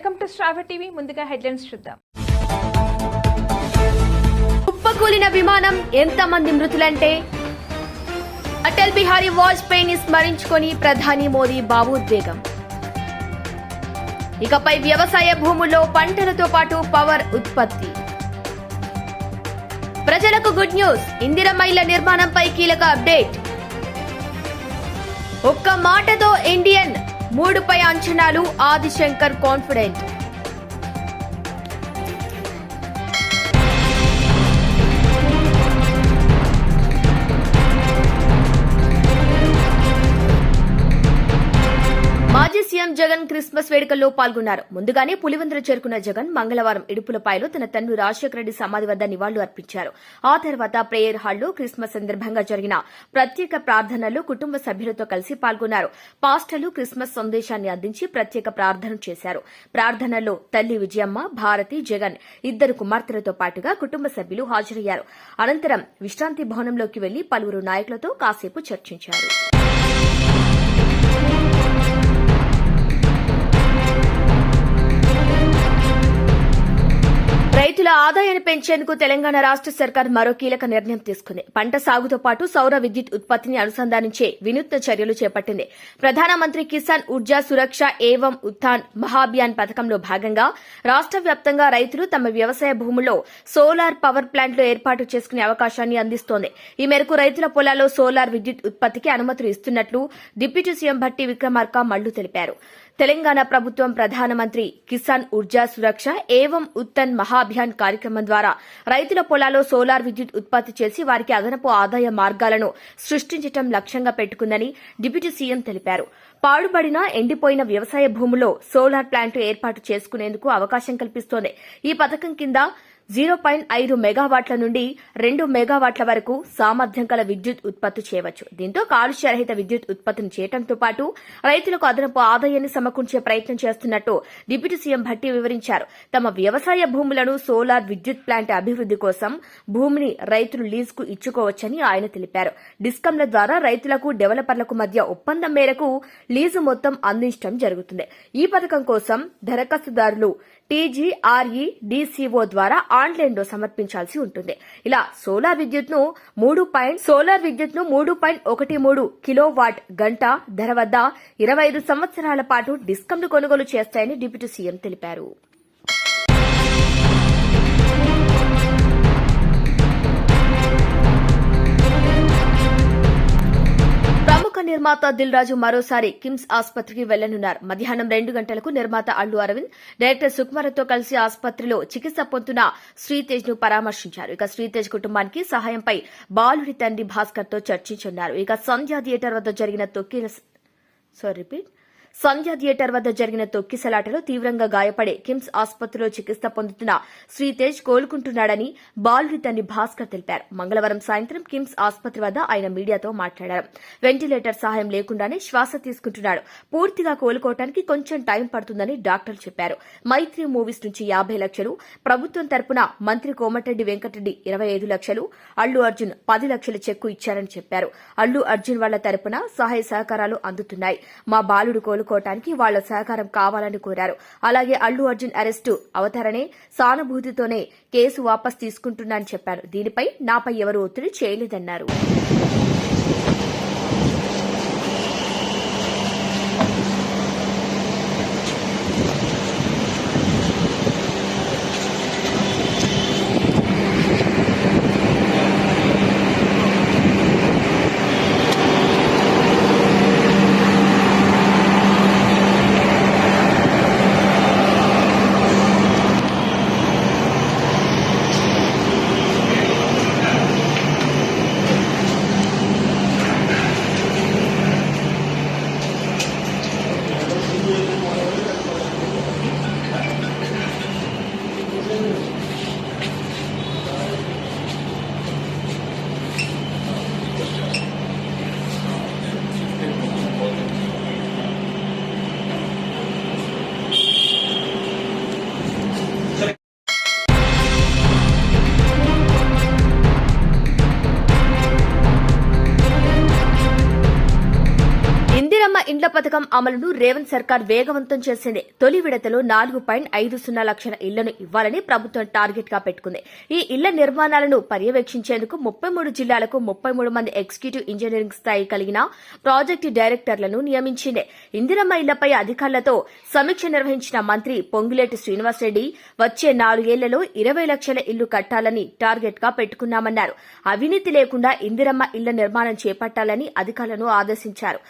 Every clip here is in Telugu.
వెల్కమ్ టు శ్రావ టీవీ. ముందుగా హెడ్లైన్స్ చూద్దాం. కుప్పకూలిన విమానం ఎంతమంది మృతులంటే? అటల్ బిహారీ వాజ్పేయిని స్మరించుకొని ప్రధాని మోదీ భావోద్వేగం. ఇకపై వ్యవసాయ భూముల్లో పంటలతో పాటు పవర్ ఉత్పత్తి. ప్రజలకు గుడ్ న్యూస్. ఇందిరమైల నిర్మాణంపై కీలక అప్డేట్. ఒక్క మాటతో ఇండియన్ మూడుపై అంచనాలు ఆదిశంకర్ కాన్ఫిడెంట్. జగన్ క్రిస్మస్ వేడుకల్లో పాల్గొన్నారు. ముందుగానే పులివెందుల చేరుకున్న జగన్ మంగళవారం ఇడుపులపాయలో తన తండ్రి రాజశేఖర రెడ్డి సమాధి వద్ద నివాళులు అర్పించారు. ఆ తర్వాత ప్రేయర్ హాల్లో క్రిస్మస్ సందర్భంగా జరిగిన ప్రత్యేక ప్రార్థనల్లో కుటుంబ సభ్యులతో కలిసి పాల్గొన్నారు. పాస్టర్లు క్రిస్మస్ సందేశాన్ని అందించి ప్రత్యేక ప్రార్థన చేశారు. ప్రార్థనలో తల్లి విజయమ్మ భారతి జగన్ ఇద్దరు కుమార్తెలతో పాటుగా కుటుంబ సభ్యులు హాజరయ్యారు. అనంతరం విశ్రాంతి భవనంలోకి వెళ్ళి పలువురు నాయకులతో కాసేపు చర్చించారు. రైతుల ఆదాయాన్ని పెంచేందుకు తెలంగాణ రాష్ట సర్కార్ మరో కీలక నిర్ణయం తీసుకుంది. పంట సాగుతో పాటు సౌర విద్యుత్ ఉత్పత్తిని అనుసంధానించే వినూత్న చర్యలు చేపట్టింది. ప్రధానమంత్రి కిసాన్ ఊర్జా సురక్ష ఏవం ఉత్థాన్ మహాభియాన్ పథకంలో భాగంగా రాష్ట వ్యాప్తంగా రైతులు తమ వ్యవసాయ భూముల్లో సోలార్ పవర్ ప్లాంట్లు ఏర్పాటు చేసుకునే అవకాశాన్ని అందిస్తోంది. ఈ మేరకు రైతుల పొలాల్లో సోలార్ విద్యుత్ ఉత్పత్తికి అనుమతులు ఇస్తున్నట్లు డిప్యూటీ సీఎం భట్టి విక్రమార్క మల్లు తెలిపారు. తెలంగాణ ప్రభుత్వం ప్రధానమంత్రి కిసాన్ ఊర్జా సురక్ష ఏవం ఉత్తన్ మహాభియాన్ కార్యక్రమం ద్వారా రైతుల పొలాల్లో సోలార్ విద్యుత్ ఉత్పత్తి చేసి వారికి అదనపు ఆదాయ మార్గాలను సృష్టించడం లక్ష్యంగా పెట్టుకుందని డిప్యూటీ సీఎం తెలిపారు. పాడుబడిన ఎండిపోయిన వ్యవసాయ భూముల్లో సోలార్ ప్లాంట్ ఏర్పాటు చేసుకునేందుకు అవకాశం కల్పిస్తోంది. ఈ పథకం కింద జీరో పాయింట్ ఐదు మెగావాట్ల నుండి రెండు మెగావాట్ల వరకు సామర్థ్యం గల విద్యుత్ ఉత్పత్తి చేయవచ్చు. దీంతో కాలుష్యరహిత విద్యుత్ ఉత్పత్తిని చేయడంతో పాటు రైతులకు అదనపు ఆదాయాన్ని సమకూర్చే ప్రయత్నం చేస్తున్నట్టు డిప్యూటీ సీఎం భట్టి వివరించారు. తమ వ్యవసాయ భూములను సోలార్ విద్యుత్ ప్లాంట్ అభివృద్ది కోసం భూమిని రైతులు లీజుకు ఇచ్చుకోవచ్చని ఆయన తెలిపారు. డిస్కంల ద్వారా రైతులకు డెవలపర్లకు మధ్య ఒప్పందం మేరకు లీజు మొత్తం అందించడం జరుగుతుంది. ఈ పథకం కోసం దరఖాస్తుదారులు టీజీఆర్ఈ డిసిఓ ద్వారా ఆన్లైన్లో సమర్పించాల్సి ఉంటుంది. ఇలా సోలార్ విద్యుత్ను మూడు పాయింట్ సోలార్ విద్యుత్ను మూడు పాయింట్ ఒకటి మూడు కిలోవాట్ గంట ధర వద్ద ఇరవై ఐదు సంవత్సరాల పాటు డిస్కంలు కొనుగోలు చేస్తాయని డిప్యూటీ సీఎం తెలిపారు. ప్రముఖ నిర్మాత దిల్ రాజు మరోసారి కిమ్స్ ఆసుపత్రికి వెళ్ళనున్నారు. మధ్యాహ్నం రెండు గంటలకు నిర్మాత అల్లు అరవింద్ డైరెక్టర్ సుకుమార్తో కలిసి ఆసుపత్రిలో చికిత్స పొందుతున్న శ్రీతేజ్ను పరామర్శించారు. ఇక శ్రీతేజ్ కుటుంబానికి సహాయంపై బాలుడి తండ్రి భాస్కర్తో చర్చించున్నారు ఇక సంధ్యా థియేటర్ వద్ద జరిగిన తొక్కిన సారీ రిపీట్ సంధ్యా థియేటర్ వద్ద జరిగిన తొక్కిసలాటలో తీవ్రంగా గాయపడే కిమ్స్ ఆసుపత్రిలో చికిత్స పొందుతున్న శ్రీతేజ్ కోలుకుంటున్నాడని బాలుడి తండ్రి భాస్కర్ తెలిపారు. మంగళవారం సాయంత్రం కిమ్స్ ఆసుపత్రి వద్ద ఆయన మీడియాతో మాట్లాడారు. వెంటిలేటర్ సహాయం లేకుండానే శ్వాస తీసుకుంటున్నాడు. పూర్తిగా కోలుకోవటానికి కొంచెం టైం పడుతుందని డాక్టర్లు చెప్పారు. మైత్రి మూవీస్ నుంచి యాభై లక్షలు ప్రభుత్వం తరపున మంత్రి కోమటిరెడ్డి వెంకటరెడ్డి ఇరవై ఐదు లక్షలు అల్లు అర్జున్ పది లక్షల చెక్కు ఇచ్చారని చెప్పారు. అల్లు అర్జున్ వాళ్ళ తరపున సహాయ సహకారాలు అందుతున్నాయి. మా బాలుడు కోలుకోవటానికి వాళ్ళ సహకారం కావాలని కోరారు. అలాగే అల్లు అర్జున్ అరెస్టు అవతరణే సానుభూతితోనే కేసు వాపస్ తీసుకుంటున్నా చెప్పారు. దీనిపై నాపై ఎవరు ఒత్తిడి చేయలేదన్నారు. in ఇందిరమ్మ ఇండ్ల పథకం అమలును రేవంత్ సర్కార్ వేగవంతం చేసింది. తొలి విడతలో నాలుగు పాయింట్ ఐదు సున్నా లక్షల ఇళ్ళను ఇవ్వాలని ప్రభుత్వం టార్గెట్గా పెట్టుకుంది. ఈ ఇళ్ళ నిర్మాణాలను పర్యవేక్షించేందుకు ముప్పై మూడు జిల్లాలకు ముప్పై మూడు మంది ఎగ్జిక్యూటివ్ ఇంజనీరింగ్ స్థాయి కలిగిన ప్రాజెక్టు డైరెక్టర్లను నియమించింది. ఇందిరమ్మ ఇళ్ళపై అధికారులతో సమీక్ష నిర్వహించిన మంత్రి పొంగులేటి శ్రీనివాసరెడ్డి వచ్చే నాలుగేళ్ళలో ఇరవై లక్షల ఇల్లు కట్టాలని టార్గెట్గా పెట్టుకున్నామన్నారు. అవినీతి లేకుండా ఇందిరమ్మ ఇళ్ళ నిర్మాణం చేపట్టాలని అధికారులను ఆదేశించారు.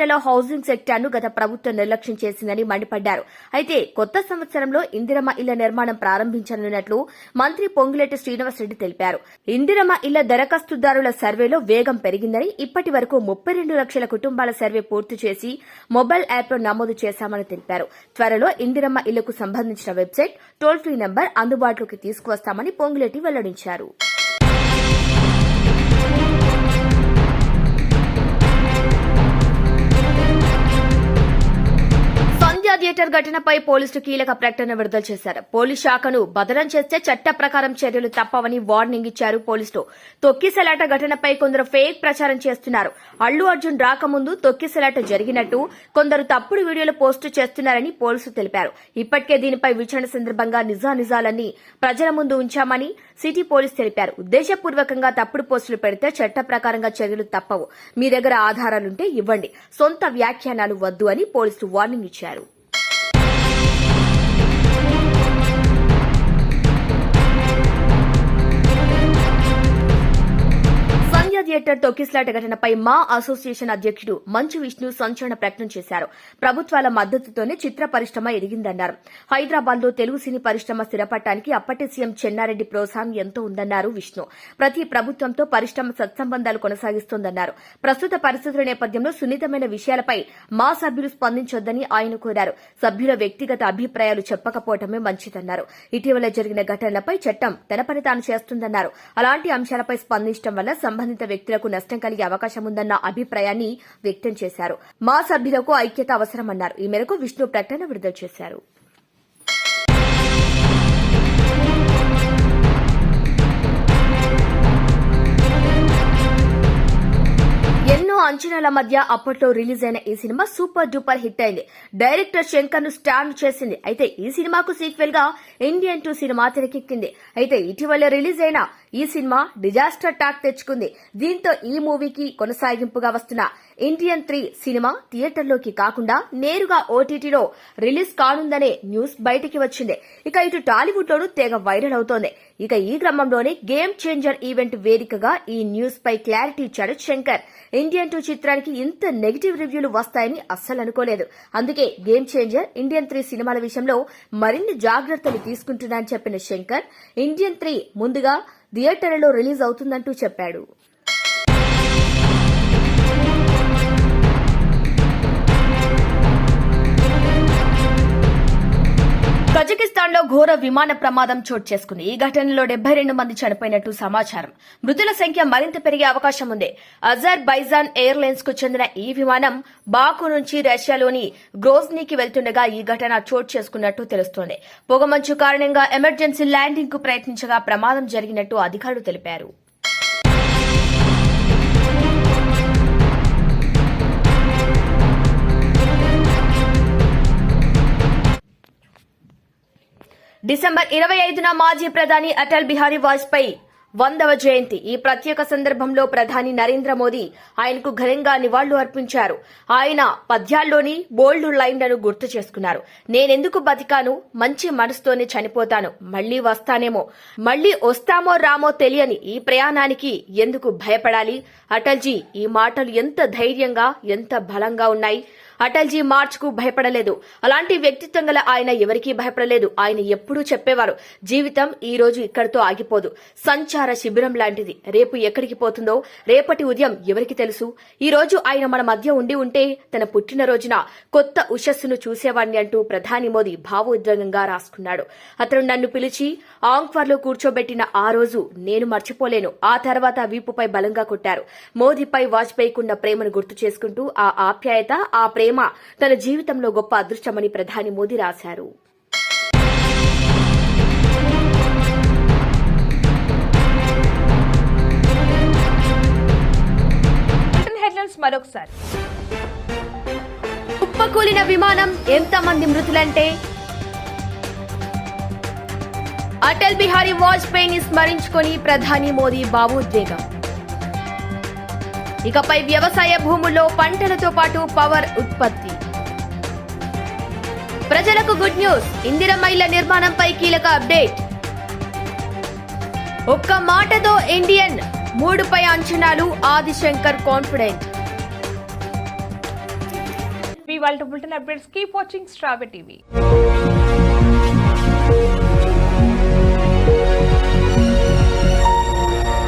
పదేండ్లలో హౌసింగ్ సెక్టార్ను గత ప్రభుత్వం నిర్లక్ష్యం చేసిందని మండిపడ్డారు. అయితే కొత్త సంవత్సరంలో ఇందిరమ్మ ఇళ్ళ నిర్మాణం ప్రారంభించనున్నట్లు మంత్రి పొంగులేటి శ్రీనివాసరెడ్డి తెలిపారు. ఇందిరమ్మ ఇళ్ళ దరఖాస్తుదారుల సర్వేలో వేగం పెరిగిందని ఇప్పటి వరకు ముప్పై రెండు లక్షల కుటుంబాల సర్వే పూర్తి చేసి మొబైల్ యాప్లో నమోదు చేశామని తెలిపారు. త్వరలో ఇందిరమ్మ ఇళ్ళకు సంబంధించిన వెబ్సైట్ టోల్ ఫ్రీ నంబర్ అందుబాటులోకి తీసుకువస్తామని పొంగులేటి వెల్లడించారు. థియేటర్ ఘటనపై పోలీసులు కీలక ప్రకటన విడుదల చేశారు. పోలీస్ శాఖను బదలం చేస్తే చట్ట ప్రకారం చర్యలు తప్పవని వార్నింగ్ ఇచ్చారు పోలీసులు. తొక్కిసలాట ఘటనపై కొందరు ఫేక్ ప్రచారం చేస్తున్నారు. అల్లు అర్జున్ రాకముందు తొక్కిసలాట జరిగినట్టు కొందరు తప్పుడు వీడియోలు పోస్టు చేస్తున్నారని పోలీసులు తెలిపారు. ఇప్పటికే దీనిపై విచారణ సందర్భంగా నిజానిజాలన్నీ ప్రజల ముందు ఉంచామని సిటీ పోలీస్ తెలిపారు. ఉద్దేశపూర్వకంగా తప్పుడు పోస్టులు పెడితే చట్ట ప్రకారంగా చర్యలు తప్పవు. మీ దగ్గర ఆధారాలుంటే ఇవ్వండి. సొంత వ్యాఖ్యానాలు వద్దు అని పోలీసులు వార్నింగ్ ఇచ్చారు. థియేటర్ తొక్కిస్లాట ఘటనపై మా అసోసియేషన్ అధ్యక్షుడు మంచు విష్ణు సంచలన ప్రకటన చేశారు. ప్రభుత్వాల మద్దతుతోనే చిత్ర పరిశ్రమ ఎదిగిందన్నారు. హైదరాబాద్లో తెలుగు సినీ పరిశ్రమ స్థిరపడటానికి అప్పటి సీఎం చెన్నారెడ్డి ప్రోత్సాహం ఎంతో ఉందన్నారు విష్ణు. ప్రతి ప్రభుత్వంతో పరిశ్రమ సత్సంబంధాలు కొనసాగిస్తోందన్నారు. ప్రస్తుత పరిస్థితుల నేపథ్యంలో సున్నితమైన విషయాలపై మా సభ్యులు స్పందించొద్దని ఆయన కోరారు. సభ్యుల వ్యక్తిగత అభిప్రాయాలు చెప్పకపోవటమే మంచిదన్నారు. ఇటీవల జరిగిన ఘటనలపై చట్టం తన పని తాను చేస్తుందన్నారు. అలాంటి అంశాలపై స్పందించడం వల్ల సంబంధిత వ్యక్తులకు నష్టం కలిగే అవకాశం ఉందన్న అభిప్రాయాన్ని వ్యక్తం చేశారు. మా సభ్యులకు ఐక్యత అవసరమన్నారు. ఈ మేరకు విష్ణు ప్రకటన విడుదల చేశారు. ఎన్నో అంచనాల మధ్య అప్పట్లో రిలీజ్ అయిన ఈ సినిమా సూపర్ డూపర్ హిట్ అయింది. డైరెక్టర్ శంకర్ను స్టాండ్ చేసింది. అయితే ఈ సినిమాకు సీక్వెల్గా ఇండియన్ టూ సినిమా తెరకెక్కింది. అయితే ఇటీవల రిలీజ్ అయిన ఈ సినిమా డిజాస్టర్ టాక్ తెచ్చుకుంది. దీంతో ఈ మూవీకి కొనసాగింపుగా వస్తున్న ఇండియన్ త్రీ సినిమా థియేటర్లోకి కాకుండా నేరుగా ఓటీటీలో రిలీజ్ కానుందనే న్యూస్ బయటికి వచ్చింది. ఇక ఇటు టాలీవుడ్ లోనూ తెగ వైరల్ అవుతోంది. ఇక ఈ క్రమంలోనే గేమ్ చేంజర్ ఈవెంట్ వేదికగా ఈ న్యూస్ పై క్లారిటీ ఇచ్చాడు శంకర్. ఇండియన్ టూ చిత్రానికి ఇంత నెగిటివ్ రివ్యూలు వస్తాయని అస్సలు అనుకోలేదు. అందుకే గేమ్ చేంజర్ ఇండియన్ త్రీ సినిమాల విషయంలో మరిన్ని జాగ్రత్తలు తీసుకుంటున్నానని చెప్పిన శంకర్ ఇండియన్ త్రీ ముందుగా థియేటర్లలో రిలీజ్ అవుతుందంటూ చెప్పాడు. కజకిస్తాన్లో ఘోర విమాన ప్రమాదం చోటు చేసుకుంది. ఈ ఘటనలో డెబ్బై రెండు మంది చనిపోయినట్టు సమాచారం. మృతుల సంఖ్య మరింత పెరిగే అవకాశం ఉంది. అజర్ బైజాన్ ఎయిర్లైన్స్కు చెందిన ఈ విమానం బాకు నుంచి రష్యాలోని గ్రోజ్నీకి వెళ్తుండగా ఈ ఘటన చోటు చేసుకున్నట్టు తెలుస్తోంది. పొగమంచు కారణంగా ఎమర్జెన్సీ ల్యాండింగ్కు ప్రయత్నించగా ప్రమాదం జరిగినట్టు అధికారులు తెలిపారు. డిసెంబర్ ఇరవై ఐదున మాజీ ప్రధాని అటల్ బిహారీ వాజ్పేయి వందవ జయంతి. ఈ ప్రత్యేక సందర్భంలో ప్రధాని నరేంద్ర మోదీ ఆయనకు ఘనంగా నివాళులు అర్పించారు. ఆయన పద్యాల్లోని బోల్డ్ లైన్లను గుర్తు చేసుకున్నారు. నేనెందుకు బతికాను? మంచి మనసుతోనే చనిపోతాను. మళ్ళీ వస్తానేమో. మళ్ళీ వస్తామో రామో తెలియని ఈ ప్రయాణానికి ఎందుకు భయపడాలి? అటల్జీ ఈ మాటలు ఎంత ధైర్యంగా ఎంత బలంగా ఉన్నాయి? అటల్జీ మార్చ్కు భయపడలేదు. అలాంటి వ్యక్తిత్వం గల ఆయన ఎవరికీ భయపడలేదు. ఆయన ఎప్పుడూ చెప్పేవారు జీవితం ఈ రోజు ఇక్కడితో ఆగిపోదు. సంచార శిబిరం లాంటిది. రేపు ఎక్కడికి పోతుందో రేపటి ఉదయం ఎవరికి తెలుసు? ఈ రోజు ఆయన మన మధ్య ఉండి ఉంటే తన పుట్టినరోజున కొత్త ఉషస్సును చూసేవాణ్ణి అంటూ ప్రధాని మోదీ భావోద్వేగంగా రాసుకున్నాడు. అతను నన్ను పిలిచి ఆంక్వార్లో కూర్చోబెట్టిన ఆ రోజు నేను మర్చిపోలేను. ఆ తర్వాత వీపుపై బలంగా కొట్టారు. మోదీపై వాజ్పేయికున్న ప్రేమను గుర్తు చేసుకుంటూ ఆ ఆప్యాయత ఆ ప్రేమ తన జీవితంలో గొప్ప అదృష్టమని ప్రధాని మోదీ రాశారు. మరొకసారి. కుప్పకూలిన విమానం ఎంతమంది మృతులంటే? అటల్ బిహారీ వాజ్పేయిని స్మరించుకొని ప్రధాని మోదీ భావోద్వేగం ఇకపై వ్యవసాయ భూముల్లో పంటలతో పాటు పవర్ ఉత్పత్తి. ప్రజలకు గుడ్ న్యూస్. ఇందిరమైల నిర్మాణంపై కీలక అప్డేట్. ఒక్క మాటతో ఇండియన్ మూడుపై అంచనాలు ఆదిశంకర్ కాన్ఫిడెంట్. మీ వాళ్ళ బులెటిన్ అప్డేట్స్. కీప్ వాచింగ్ స్ట్రాబె టీవీ.